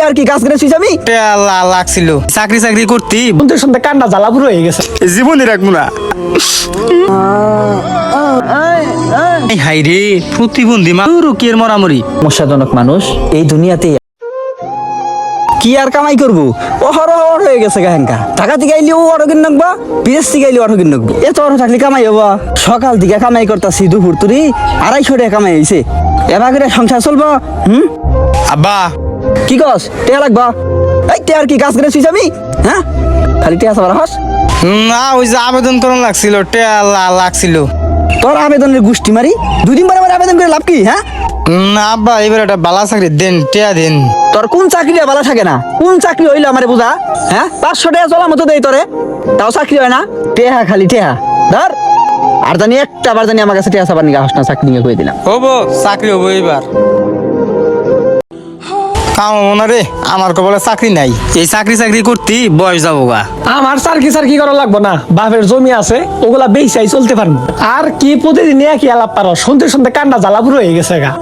আর কি কাজ করে শুইছ আমি? টেয়া লা- লাগছিল। চাকরি চাকরি করতি। শুনতে শুনতে কান্না জ্বালা পুরো হয়ে গেছে। জীবনে রাখব না এই হাই রে প্রতিবন্ধী মা রুকিয়ের মরামরি? সমস্যাজনক মানুষ এই দুনিয়াতে কি আর কামাই করব? অহর অহর হয়ে গেছে গাহেনকা টাকা থেকে আইলেও অটো কিন নাকবা বিদেশ থেকে আইলেও অটো কিন নাকবো। এত অটো থাকলে কামাই হব। সকাল দিকে কামাই করতাছি দুপুর তুরি আড়াইশো টাকা কামাই হয়েছে এবার করে সংসার চলবো হুম? আব্বা কি কস? টেয়া লাগবা? এই আর কি কাজ করে শুইছ আমি? হ্যাঁ? খালি টেয়া সবার হস না ওই যে আবেদন করন লাগছিল টেয়া লাগছিল। তোর আবেদনের গোষ্ঠী মারি? দুদিন পরে আবার আবেদন করে লাভ কি হ্যাঁ? না আব্বা এবার একটা বালা চাকরি দেন টেয়া দেন। তোর কোন চাকরি বালা থাকে না? কোন চাকরি হইল আমারে বুঝা? হ্যাঁ? পাঁচশো টাকা চলা মতো দেই তোরে। তাও চাকরি হয় না। টেহা খালি টেহা ধর। আর জানি একটা বার জানি আমার কাছে টেহা সাবার নিয়ে না চাকরি নিয়ে কয়ে দিলাম। হব চাকরি হব এবার কাম না রে আমার কবলে চাকরি নাই। এই চাকরি চাকরি করতি বয়স যাব গা। আমার সার্কি সার্কি করা লাগবো না বাপের জমি আছে ওগুলা বেচাই চলতে পারব। আর কি প্রতিদিন একই আলাপ পারো শুনতে শুনতে কান্না জ্বালা হয়ে গেছে গা।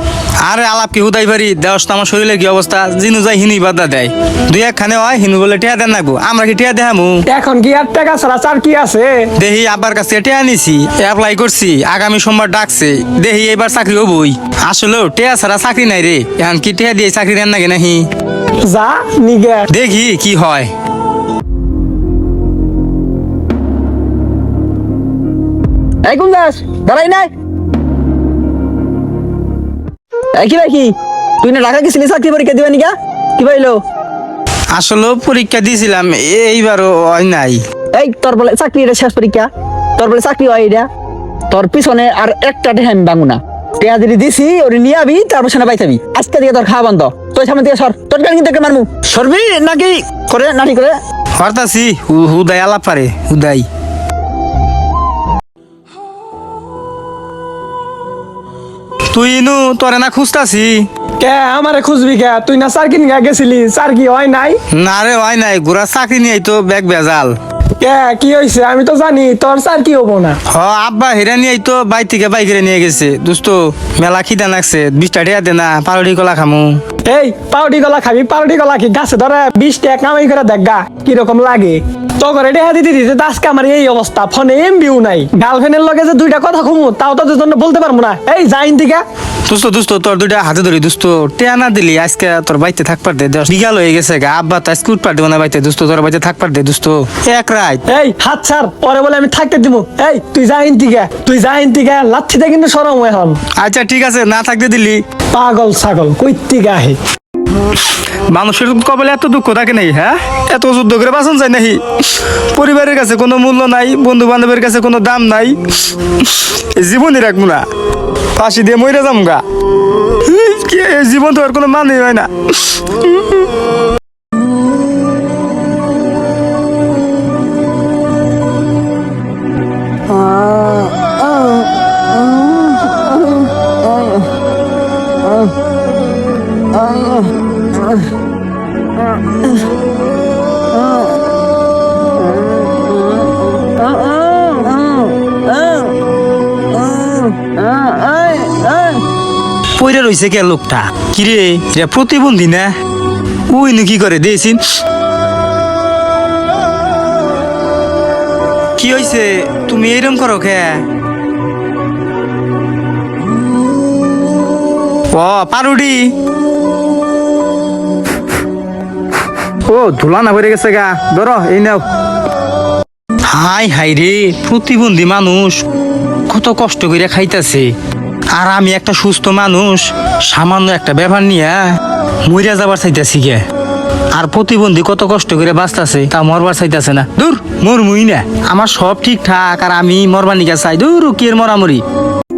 আরে আলাপ কি হুদাই পারি দেওয়াস তো আমার শরীরের কি অবস্থা? জিনু যাই হিনুই বাদা দেয়। দুই একখানে হয় হিনু বলে টিয়া দেন নাকবো আমরা কি টিয়া দেখামু এখন কি আর টাকা ছাড়া চার কি আছে? দেহি আব্বার কাছে টিয়া নিছি অ্যাপ্লাই করছি আগামী সোমবার ডাকছে। দেহি এবার চাকরি হবই। আসলেও টিয়া ছাড়া চাকরি নাই রে। এখন কি টিয়া দিয়ে চাকরি দেন নাকি নাহি। যা নিগে দেখি কি হয়। এই কোন দাস দাঁড়াই নাই। কি তুই না ঢাকা গেছিলি চাকরি পরীক্ষা দিবা নিকা কি পাইলো? আসলেও পরীক্ষা দিয়েছিলাম এইবারও হয় নাই। এই তোর বলে চাকরি এটা শেষ পরীক্ষা। তোর বলে চাকরি হয় এটা। তোর পিছনে আর একটা টেহা আমি বাঙু না। টেহা যদি দিছি ওরে নিয়ে আবি তারপর সেনা পাইতাবি আজকে দিয়ে তোর খাওয়া বন্ধ। তোর সামনে দিয়ে সর। তোর গান কিন্তু একটা মারমু। সরবি নাকি করে নাটি করে? হরতাছি হু- হুদাই আলাপ পারে হুদাই। তুই নু তোরে না খুঁজতাছি? কে আমারে খুঁজবি কে? তুই না সার্কি নিয়ে গেছিলি সার্কি হয় নাই? না রে হয় নাই। গোড়া চাকরি নিয়ে তো ব্যাগ বেজাল কে কি হয়েছে আমি তো জানি তোর সার্কি হব না? হ আব্বা হেরা নিয়ে তো বাইর থেকে বাইক নিয়ে গেছে। দোস্ত মেলা খিদা নাকছে বিশটা টিয়া দে না পাউডি কলা খামু। এই পাউডি গলা খাবি পাউডি গলা কি গাছে ধরে? বিশ টাকা কামাই করে দেখ গা কীরকম লাগে। তো করে দেহা দিতে দিতে আজকে আমার এই অবস্থা ফোনে এমবিও নাই। গার্লফ্রেন্ডের লগে যে দুইটা কথা কমু তাও তো জন্য বলতে পারব না। এই যাইন থেকে দোস্ত দোস্ত তোর দুইটা হাতে ধরি দোস্ত। টিয়া না দিলি আজকে তোর বাইতে থাকবার দে দশ। বিঘাল হয়ে গেছে গা আব্বা তো আজকে উঠপার দেবো না বাইতে দোস্ত তোর বাইতে থাকবার দে দোস্ত। এক রাত এই হাত ছাড় পরে বলে আমি থাকতে দিব। এই তুই যাইন থেকে তুই যাইন থেকে লাচ্ছিতে কিন্তু সরম এখন আচ্ছা ঠিক আছে না থাকতে দিলি। পাগল ছাগল কই থেকে আহে মানুষের কবলে এত দুঃখ থাকে নাই হ্যাঁ? এত যুদ্ধ করে বাঁচন যায় নাহি পরিবারের কাছে কোনো মূল্য নাই বন্ধু বান্ধবের কাছে কোনো দাম নাই। জীবনই রাখব না। ফাঁসি দিয়ে মরে যাম গা জীবন তো আর কোনো মানে হয় না পইরা রইছে কে লোকটা? কিরে এটা প্রতিবন্ধী না? ওই নু কি করে দিয়েছিন কি হয়েছে তুমি এইরকম করো কে? ও, পারুডি। ও ধুলা না ভরে গেছে গা। ধরো, এই নাও। হাই হাই রে, প্রতিবন্ধী মানুষ। কত কষ্ট করে খাইতেছে। আর আমি একটা সুস্থ মানুষ, সামান্য একটা ব্যাপার নিয়ে মরিয়া যাবার চাইতেছি গে। আর প্রতিবন্ধী কত কষ্ট করে বাঁচতেছে, তা মরবার চাইতেছে না। দূর মোর মুই না। আমার সব ঠিকঠাক, আর আমি মরবার নিকা চাই। দূর কি মরামরি।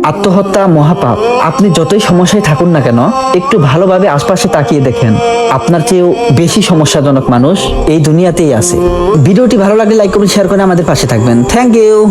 আত্মহত্যা মহাপাপ। আপনি যতই সমস্যায় থাকুন না কেন, একটু ভালোভাবে আশপাশে তাকিয়ে দেখেন। আপনার চেয়েও বেশি সমস্যাজনক মানুষ এই দুনিয়াতেই আছে। ভিডিওটি ভালো লাগলে লাইক করুন শেয়ার করে আমাদের পাশে থাকবেন। Thank you